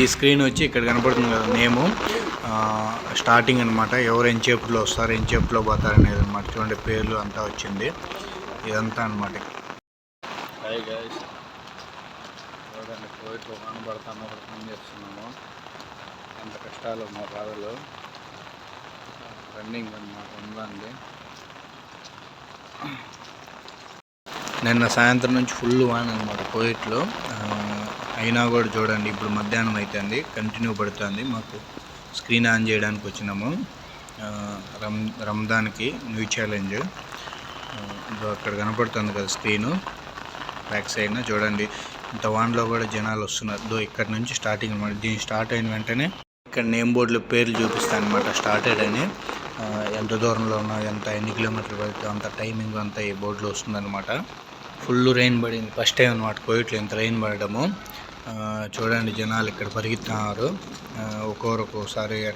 ఈ స్క్రీన్ వచ్చి ఇక్కడ కనపడుతుంది కదా నేము. స్టార్టింగ్ అనమాట ఎవరు ఎంచేపులో వస్తారు ఎంచేపులో పోతారు అనేది అనమాట చూడండి పేర్లు అంతా వచ్చింది. ఇదంతా అనమాట చూడండి కోవిడ్లో కనబడతాను చేస్తున్నాము. ఎంత కష్టాలు మా బాధలు. రన్నింగ్ అనమాట ఉందండి. నిన్న సాయంత్రం నుంచి ఫుల్ వాన్ అనమాట కోయిట్లో. అయినా కూడా చూడండి ఇప్పుడు మధ్యాహ్నం అవుతుంది కంటిన్యూ పడుతుంది. మాకు స్క్రీన్ ఆన్ చేయడానికి వచ్చినాము. రం రమ్ రంజాన్కి న్యూ ఛాలెంజ్ ఇదో అక్కడ కనపడుతుంది కదా స్క్రీను బ్యాక్ సైడ్న చూడండి. ఇంత వాన్లో కూడా జనాలు వస్తున్నారు. దో ఇక్కడ నుంచి స్టార్టింగ్ అనమాట. దీని స్టార్ట్ అయిన వెంటనే ఇక్కడ నేమ్ బోర్డులో పేర్లు చూపిస్తాను అనమాట. స్టార్టెడ్ అని. ఎంత దూరంలో ఉన్నా ఎంత ఎన్ని కిలోమీటర్లు పడితే అంత టైమింగ్ అంతా ఈ బోర్డులో వస్తుందన్నమాట. ఫుల్ రెయిన్ పడింది. ఫస్ట్ టైం అనమాట కోయిట్లో ఇంత రెయిన్ పడడము. చూడండి జనాలు ఇక్కడ పరిగెత్తున్నారు. ఆ, ఒక్కొక్కరు ఒక్కోసారి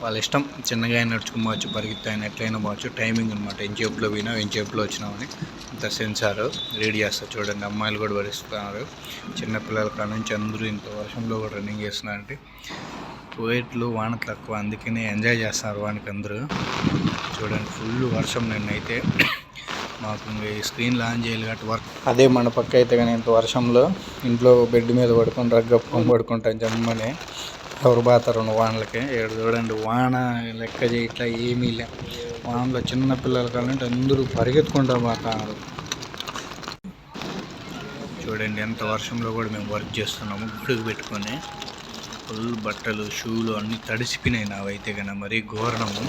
వాళ్ళ ఇష్టం చిన్నగా అయినా నడుచుకోవచ్చు పరిగెత్తాయని ఎట్లయినా పోవచ్చు. టైమింగ్ అనమాట ఎంచేపులో పోయినా ఎంచేపులో వచ్చినామని ఇంత సెన్సార్ రీడ్ చేస్తారు. చూడండి అమ్మాయిలు కూడా భరిస్తున్నారు చిన్నపిల్లల కాడ నుంచి అందరూ ఇంత వర్షంలో కూడా రన్నింగ్ చేస్తున్నారంటే కువైట్లో వాన తక్కువ అందుకనే ఎంజాయ్ చేస్తున్నారు వానికి అందరూ. చూడండి ఫుల్ వర్షం నిన్నైతే. మాకు ఈ స్క్రీన్ లాంచ్ చేయాలి కాబట్టి వర్క్ అదే మన పక్క అయితే కానీ ఇంత వర్షంలో ఇంట్లో బెడ్ మీద పడుకొని రగ్గప్పుకొని పడుకుంటాం జమ్మని ఎవరు పోతారు వానలకి? ఏడు చూడండి వాన లెక్క చేయట్లా ఏమీ లే. వానలో చిన్న పిల్లల కావాలంటే అందరూ పరిగెత్తుకుంటా పోతున్నారు చూడండి ఎంత వర్షంలో కూడా మేము వర్క్ చేస్తున్నాము గుడికి పెట్టుకొని. ఫుల్ బట్టలు షూలు అన్నీ తడిసిపోయినాయి నావైతే కన్నా మరీ ఘోరణము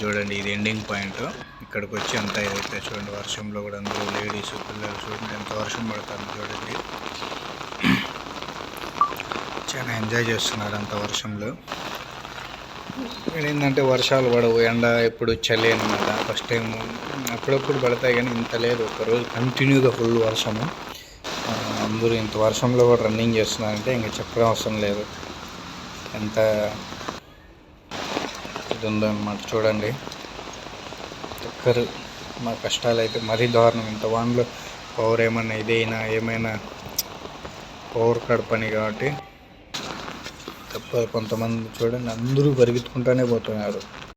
చూడండి ఇది ఎండింగ్ పాయింట్ ఇక్కడికి వచ్చి అంత ఏదైతే చూడండి వర్షంలో కూడా అందరూ లేడీస్ పిల్లలు చూడండి ఎంత వర్షం పడుతుంది చూడండి. చాలా ఎంజాయ్ చేస్తున్నారు అంత వర్షంలో. ఏంటంటే వర్షాలు పడవు ఎండ ఎప్పుడు చలి అనమాట ఫస్ట్ టైం అప్పుడప్పుడు పడతాయి కానీ ఇంత లేదు. ఒకరోజు కంటిన్యూగా ఫుల్ వర్షము. అందరూ ఇంత వర్షంలో కూడా రన్నింగ్ చేస్తున్నారంటే ఇంకా చెప్పడం అవసరం లేదు. ఎంత ఇది ఉందన్నమాట చూడండి. ఒక్కరు మా కష్టాలు అయితే మరీ దారుణం. ఇంత వానలో పవర్ ఏమైనా ఇదైనా ఏమైనా పవర్ కడ పని కాబట్టి తప్ప కొంతమంది చూడండి అందరూ పరిగెత్తుకుంటూనే పోతున్నారు.